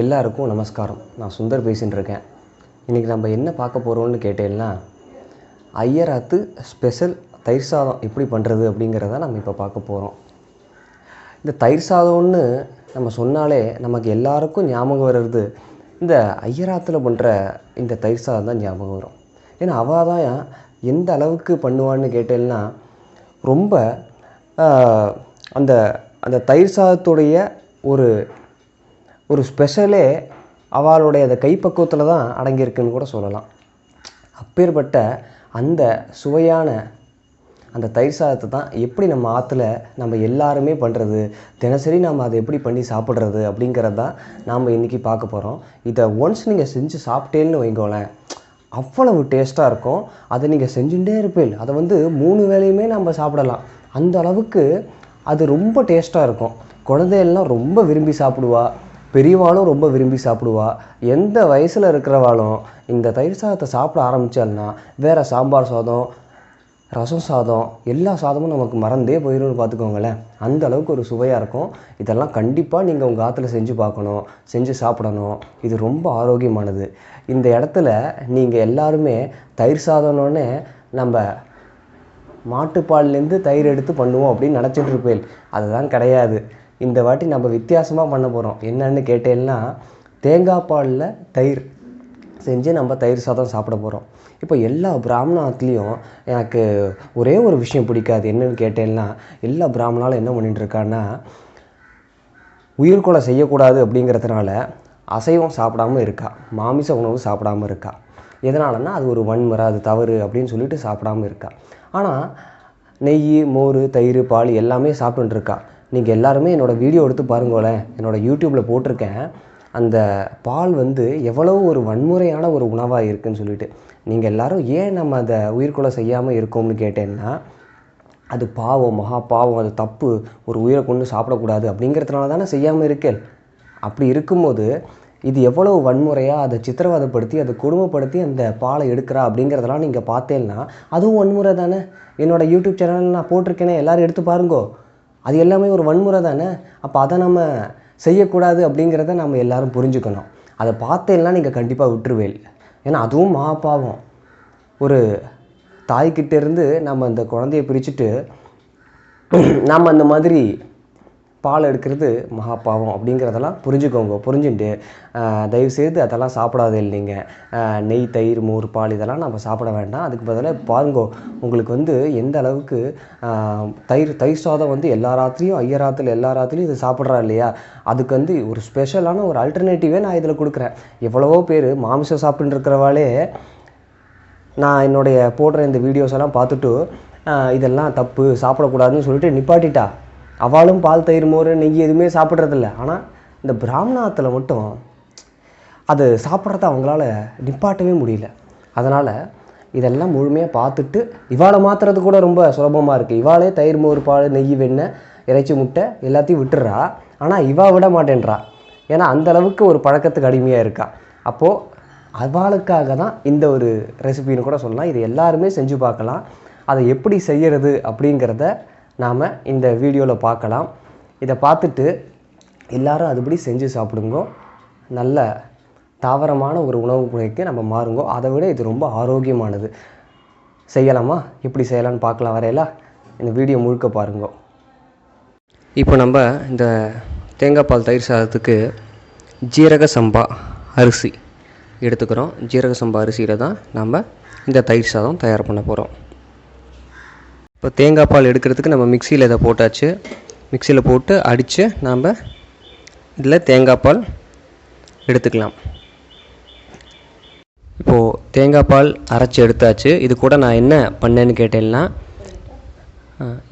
எல்லாருக்கும் நமஸ்காரம். நான் சுந்தர் பேசின்னு இருக்கேன். இன்றைக்கி நம்ம என்ன பார்க்க போகிறோம்னு கேட்டேன்னா ஐயராத்து ஸ்பெஷல் தயிர் சாதம் எப்படி பண்ணுறது அப்படிங்கிறத நம்ம இப்போ பார்க்க போகிறோம் இந்த தயிர் சாதம்னு நம்ம சொன்னாலே நமக்கு எல்லாருக்கும் ஞாபகம் வர்றது இந்த ஐயராத்தில் பண்ணுற இந்த தயிர் சாதம் தான் ஞாபகம் வரும். ஏன்னா அவள் தான் எந்த அளவுக்கு பண்ணுவான்னு கேட்டேன்னா ரொம்ப அந்த அந்த தயிர் சாதத்துடைய ஒரு ஒரு ஸ்பெஷலே அவளுடைய அந்த கைப்பக்குவத்தில் தான் அடங்கியிருக்குன்னு கூட சொல்லலாம். அப்பேற்பட்ட அந்த சுவையான அந்த தயிர் சாதத்தை தான் எப்படி நம்ம ஆற்றுல நம்ம எல்லாருமே பண்ணுறது தினசரி நம்ம அதை எப்படி பண்ணி சாப்பிட்றது அப்படிங்கிறது தான் நாம் இன்றைக்கி பார்க்க போகிறோம் இதை ஒன்ஸ் நீங்கள் செஞ்சு சாப்பிட்டேன்னு வைங்களேன் அவ்வளவு டேஸ்ட்டாக இருக்கும். அதை நீங்கள் செஞ்சுட்டே இருப்பீள் அதை வந்து மூணு வேளையுமே நம்ம சாப்பிடலாம். அந்த அளவுக்கு அது ரொம்ப டேஸ்ட்டாக இருக்கும். குழந்தையெல்லாம் ரொம்ப விரும்பி சாப்பிடுவா. பெரியவாளும் ரொம்ப விரும்பி சாப்பிடுவா. எந்த வயசில் இருக்கிறவாளும் இந்த தயிர் சாதத்தை சாப்பிட ஆரம்பித்தாள்னா வேறு சாம்பார் சாதம் ரசம் சாதம் எல்லா சாதமும் நமக்கு மறந்தே போயிடும்னு பார்த்துக்கோங்களேன். அந்த அளவுக்கு ஒரு சுவையாக இருக்கும். இதெல்லாம் கண்டிப்பாக நீங்கள் உங்கள் ஆற்றுல செஞ்சு பார்க்கணும் செஞ்சு சாப்பிடணும். இது ரொம்ப ஆரோக்கியமானது. இந்த இடத்துல நீங்கள் எல்லாருமே தயிர் சாதம்னோடனே நம்ம மாட்டுப்பால்லேருந்து தயிர் எடுத்து பண்ணுவோம் அப்படின்னு நினச்சிட்டு இருப்பேன் அதுதான் கிடையாது. இந்த வாட்டி நம்ம வித்தியாசமாக பண்ண போகிறோம் என்னன்னு கேட்டேன்னா தேங்காய் பாலில் தயிர் செஞ்சு நம்ம தயிர் சாதம் சாப்பிட போகிறோம் இப்போ எல்லா பிராமணத்துலேயும் எனக்கு ஒரே ஒரு விஷயம் பிடிக்காது. என்னன்னு கேட்டேன்னா எல்லா பிராமணாலும் என்ன பண்ணிகிட்ருக்கான்னா உயிர்கொலை செய்யக்கூடாது அப்படிங்கிறதுனால அசைவம் சாப்பிடாம இருக்கா. மாமிச உணவு சாப்பிடாம இருக்கா. எதனாலன்னா அது ஒரு வன்முறை அது தவறு அப்படின்னு சொல்லிட்டு சாப்பிடாம இருக்கா. ஆனால் நெய் மோர் தயிர் பால் எல்லாமே சாப்பிட்டுருக்கா நீங்கள் எல்லாருமே என்னோடய வீடியோ எடுத்து பாருங்களேன். என்னோடய யூடியூப்பில் போட்டிருக்கேன். அந்த பால் வந்து எவ்வளோ ஒரு வன்முறையான ஒரு உணவாக இருக்குன்னு சொல்லிட்டு. நீங்கள் எல்லாரும் ஏன் நம்ம அதை உயிர்கொலை செய்யாமல் இருக்கோம்னு கேட்டேன்னா அது பாவம் மகா பாவம் அது தப்பு. ஒரு உயிரை கொண்டு சாப்பிடக்கூடாது அப்படிங்கிறதுனால தானே செய்யாமல் இருக்கேன். அப்படி இருக்கும்போது இது எவ்வளோ வன்முறையாக அதை சித்திரவதைப்படுத்தி அதை கொடுமைப்படுத்தி அந்த பாலை எடுக்கிறா அப்படிங்கிறதெல்லாம் நீங்கள் பார்த்தேன்னா அதுவும் வன்முறை தானே. என்னோடய யூடியூப் சேனல் நான் போட்டிருக்கேனே எல்லோரும் எடுத்து பாருங்கோ. அது எல்லாமே ஒரு வன்முறை தானே? அப்போ அதை நம்ம செய்யக்கூடாது அப்படிங்கிறத நம்ம எல்லாரும் புரிஞ்சுக்கணும். அதை பார்த்தேன்னா நீங்கள் கண்டிப்பாக விட்டுருவேல் ஏன்னா அதுவும் மாப்பாவம் பாவம் ஒரு தாய்கிட்டேருந்து நம்ம அந்த குழந்தைய பிரிச்சுட்டு நம்ம அந்த மாதிரி பால் எடுக்கிறது மகா பாவம் அப்படிங்கிறதெல்லாம் புரிஞ்சுக்கோங்க புரிஞ்சுட்டு தயவு தயவுசெய்து அதெல்லாம் சாப்பிடாதே இல்லைங்க. நெய் தயிர் மோர் பால் இதெல்லாம் நம்ம சாப்பிட வேண்டாம். அதுக்கு பதிலாக பாருங்கோ உங்களுக்கு வந்து எந்த அளவுக்கு தயிர் தயிர் சாதம் வந்து எல்லா ராத்திரியும் ஐயராத்தில் எல்லா ராத்திரியும் இது சாப்பிட்றா இல்லையா? அதுக்கு வந்து ஒரு ஸ்பெஷலான ஒரு அல்டர்னேட்டிவே நான் இதில் கொடுக்குறேன். எவ்வளவோ பேர் மாமிசம் சாப்பிட்டுருக்கிறவாளே நான் என்னுடைய போடுற இந்த வீடியோஸ் எல்லாம் பார்த்துட்டு இதெல்லாம் தப்பு சாப்பிடக்கூடாதுன்னு சொல்லிட்டு நிப்பாட்டிட்டா. அவளும் பால் தயிர் மோர் நெய் எதுவுமே சாப்பிட்றதில்ல. ஆனால் இந்த பிராமணத்தில் மட்டும் அது சாப்பிட்றத அவங்களால நிப்பாட்டவே முடியல. அதனால் இதெல்லாம் முழுமையாக பார்த்துட்டு இவாளை மாற்றுறது கூட ரொம்ப சுலபமாக இருக்குது இவாளே தயிர் மோர் பால் நெய் வெண்ணெய் இறைச்சி முட்டை எல்லாத்தையும் விட்டுறா. ஆனால் இவா விட மாட்டேன்றா. ஏன்னா அந்த அளவுக்கு ஒரு பழக்கத்துக்கு அடிமையாக இருக்கா. அப்போது அவளுக்காக தான் இந்த ஒரு ரெசிபின்னு கூட சொல்லலாம். இது எல்லாருமே செஞ்சு பார்க்கலாம். அதை எப்படி செய்கிறது அப்படிங்கிறத நாம் இந்த வீடியோவில் பார்க்கலாம். இதை பார்த்துட்டு எல்லாரும் அதுபடி செஞ்சு சாப்பிடுங்க. நல்ல தாவரமான ஒரு உணவு முறைக்கு நம்ம மாறுங்கோ. அதை விட இது ரொம்ப ஆரோக்கியமானது. செய்யலாமா? எப்படி செய்யலாம்னு பார்க்கலாம். வரையில? இந்த வீடியோ முழுக்க பாருங்க. இப்போ நம்ம இந்த தேங்காய் பால் தயிர் சாதத்துக்கு ஜீரக சம்பா அரிசி எடுத்துக்கிறோம். ஜீரக சம்பா அரிசியில் தான் நம்ம இந்த தயிர் சாதம் தயார் பண்ண போகிறோம் இப்போ தேங்காய் பால் எடுக்கிறதுக்கு நம்ம மிக்சியில் இதை போட்டாச்சு. மிக்சியில் போட்டு அடித்து நாம் இதில் தேங்காய் பால் எடுத்துக்கலாம். இப்போது தேங்காய் பால் அரைச்சி எடுத்தாச்சு. இது கூட நான் என்ன பண்ணேன்னு கேட்டேன்னா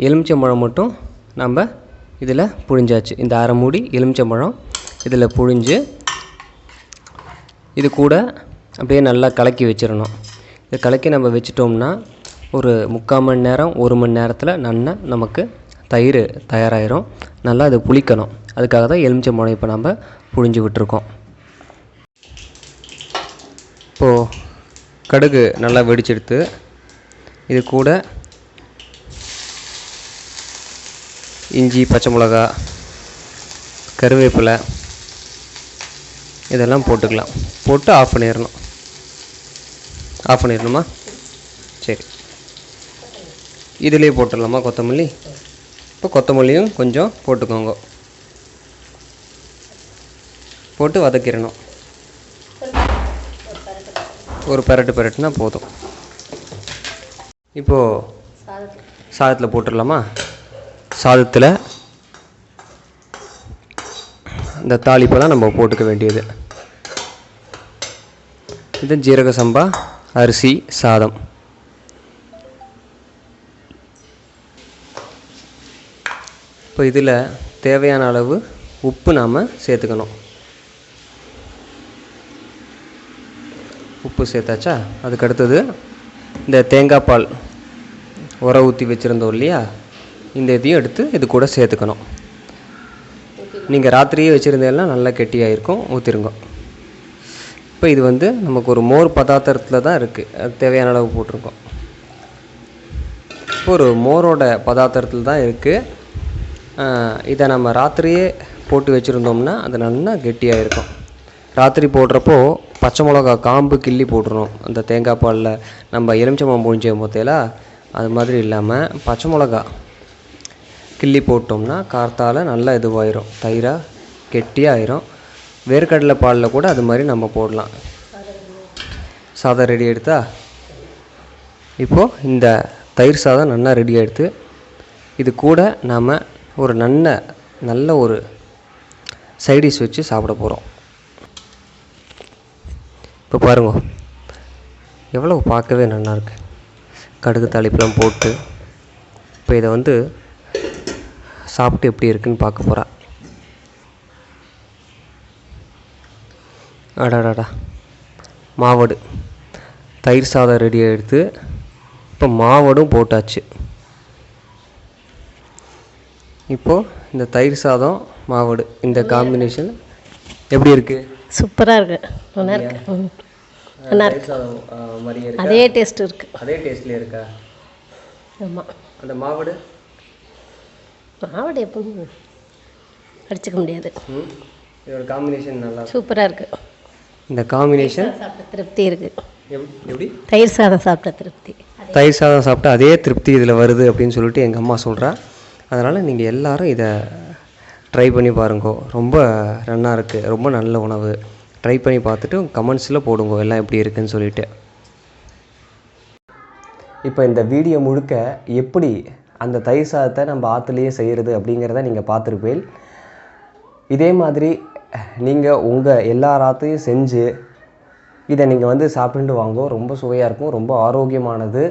எலுமிச்சம்பழம் மட்டும் நம்ம இதில் புழிஞ்சாச்சு. இந்த அரை மூடி எலுமிச்சம்பழம் இதில் புழிஞ்சு இது கூட அப்படியே நல்லா கலக்கி வச்சிடணும். இதை கலக்கி நம்ம வச்சிட்டோம்னா ஒரு முக்கால் மணி நேரம் ஒரு மணி நேரத்தில் நல்லா நமக்கு தயிர் தயாராகிரும் நல்லா அது புளிக்கணும். அதுக்காக தான் எலுமிச்சம்பழம் இப்போ நம்ம புழிஞ்சு விட்டுருக்கோம். இப்போது கடுகு நல்லா வெடிச்செடுத்து இது கூட இஞ்சி பச்சை மிளகா கருவேப்பிலை இதெல்லாம் போட்டுக்கலாம். போட்டு ஆஃப் பண்ணிடணும் ஆஃப் பண்ணிடணுமா இதுலேயே போட்டுடலாமா கொத்தமல்லி? இப்போ கொத்தமல்லியும் கொஞ்சம் போட்டுக்கோங்க. போட்டு வதக்கிடணும். ஒரு பரட்டு பரட்டுனா போதும். இப்போது சாதத்தில் போட்டுடலாமா? சாதத்தில் இந்த தாளிப்பெல்லாம் நம்ம போட்டுக்க வேண்டியது. இது ஜீரக சம்பா அரிசி சாதம். இப்போ இதில் தேவையான அளவு உப்பு நாம் சேர்த்துக்கணும். உப்பு சேர்த்தாச்சா? அதுக்கு அடுத்தது இந்த தேங்காய் பால் உர ஊற்றி வச்சுருந்தோம் இல்லையா? இந்த இதையும் எடுத்து இது கூட சேர்த்துக்கணும். நீங்கள் ராத்திரியே வச்சுருந்தீங்கன்னா நல்லா கெட்டியாக ஊற்றிருங்க இப்போ இது வந்து நமக்கு ஒரு மோர் பதார்த்தத்தில் தான் இருக்குது அது தேவையான அளவு போட்டிருக்கோம். இப்போ ஒரு மோரோட பதார்த்தத்தில் தான் இருக்குது இதை நம்ம ராத்திரியே போட்டு வச்சுருந்தோம்னா அது நல்லா கெட்டியாக இருக்கும் ராத்திரி போடுறப்போ பச்சை மிளகா காம்பு கிள்ளி போட்டுருணும் அந்த தேங்காய் பாலில் நம்ம எலுமிச்சம்பழம் புழிஞ்ச போத்தையில அது மாதிரி இல்லாமல் பச்சை மிளகா கிள்ளி போட்டோம்னா கார்த்தால நல்லா இதுவாயிரும். தயிராக கெட்டியாயிரும். வேர்க்கடலை பாலில் கூட அது மாதிரி நம்ம போடலாம். சாதம் ரெடி எடுத்தா? இப்போது இந்த தயிர் சாதம் நல்லா ரெடி எடுத்து இது கூட நாம் ஒரு நல்ல நல்ல ஒரு சைடிஷ் வச்சு சாப்பிட போகிறோம் இப்போ பாருங்க. எவ்வளோ பார்க்கவே நல்லாயிருக்கு கடுகு தாளிப்பெலாம் போட்டு இப்போ இதை வந்து சாப்பிட்டு எப்படி இருக்குன்னு பார்க்க போகிறா அடாடாடா. மாவடு. தயிர் சாதம் ரெடியாக எடுத்து இப்போ மாவடும் போட்டாச்சு. இப்போது இந்த தயிர் சாதம் மாவடு இந்த காம்பினேஷன் எப்படி இருக்குது சூப்பராக இருக்கு. நல்லா இருக்கு. நல்லா தயிர் சாதம் மாதிரியே இருக்கா? அதே டேஸ்ட் இருக்கு. அதே டேஸ்ட்லேயே இருக்கா? ஆமாம் அந்த மாவடு? மாவடை எப்பவும் அடிச்சுக்க முடியாது. இதோட காம்பினேஷன் நல்லா இருக்கு. சூப்பராக இருக்கு. இந்த காம்பினேஷன் சாப்பிட்ட திருப்தி இருக்கு. எப்- எப்படி? தயிர் சாதம் சாப்பிட்ட திருப்தி. தயிர் சாதம் சாப்பிட்டு அதே திருப்தி இதில் வருது அப்படின்னு சொல்லிட்டு எங்கள் அம்மா சொல்கிறா அதனால் நீங்கள் எல்லாரும் இதை ட்ரை பண்ணி பாருங்கோ. ரொம்ப நல்லா இருக்குது ரொம்ப நல்ல உணவு. ட்ரை பண்ணி பார்த்துட்டு கமெண்ட்ஸில் போடுங்கோ. எல்லாம் எப்படி இருக்குன்னு சொல்லிவிட்டு இப்போ இந்த வீடியோ முழுக்க எப்படி அந்த தயிர் சாதத்தை நம்ம ஆற்றுலேயே செய்கிறது அப்படிங்கிறத நீங்கள் பார்த்துருப்பேன் இதே மாதிரி நீங்கள் உங்கள் எல்லா ராத்தையும் செஞ்சு இதை நீங்கள் வந்து சாப்பிட்டு வாங்கோ. ரொம்ப சுவையாக இருக்கும். ரொம்ப ஆரோக்கியமானது.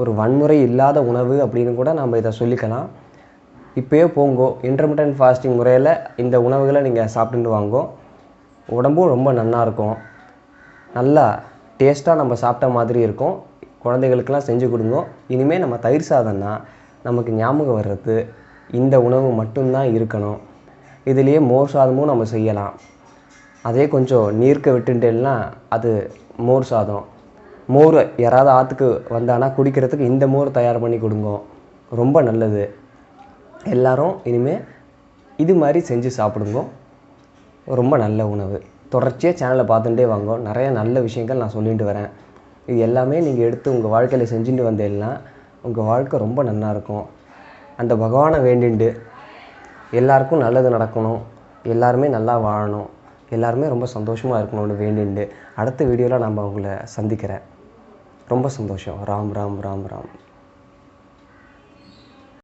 ஒரு வன்முறை இல்லாத உணவு அப்படின்னு கூட நம்ம இதை சொல்லிக்கலாம். இப்போயே போங்கோ. இன்டர்மீடியன்ட் ஃபாஸ்டிங் முறையில் இந்த உணவுகளை நீங்கள் சாப்பிட்டுட்டு வாங்கோ. உடம்பும் ரொம்ப நல்லாயிருக்கும் நல்லா டேஸ்ட்டாக நம்ம சாப்பிட்ட மாதிரி இருக்கும். குழந்தைகளுக்கெல்லாம் செஞ்சு கொடுங்க. இனிமேல் நம்ம தயிர் சாதம்னா நமக்கு ஞாபகம் வர்றது இந்த உணவு மட்டும்தான் இருக்கணும். இதுலேயே மோர் சாதமும் நம்ம செய்யலாம். அதே கொஞ்சம் நீர்க்க விட்டுட்டேன்னா அது மோர் சாதம். மோர் யாராவது ஆற்றுக்கு வந்தானா குடிக்கிறதுக்கு இந்த மோர் தயார் பண்ணி கொடுங்க. ரொம்ப நல்லது. எல்லாரும் இனிமேல் இது மாதிரி செஞ்சு சாப்பிடுங்க. ரொம்ப நல்ல உணவு. தொடர்ச்சியாக சேனலை பார்த்துட்டே வாங்க. நிறைய நல்ல விஷயங்கள் நான் சொல்லிட்டு வரேன். இது எல்லாமே நீங்கள் எடுத்து உங்கள் வாழ்க்கையில் செஞ்சுட்டு வந்தீங்கன்னா உங்கள் வாழ்க்கை ரொம்ப நல்லா இருக்கும். அந்த பகவானை வேண்டிண்டு எல்லாருக்கும் நல்லது நடக்கணும். எல்லாருமே நல்லா வாழணும். எல்லாருமே ரொம்ப சந்தோஷமாக இருக்கணும்னு வேண்டிண்டு. அடுத்த வீடியோவில் நம்ம உங்களை சந்திக்கிறேன். ரொம்ப சந்தோஷம். ராம் ராம் ராம் ராம்.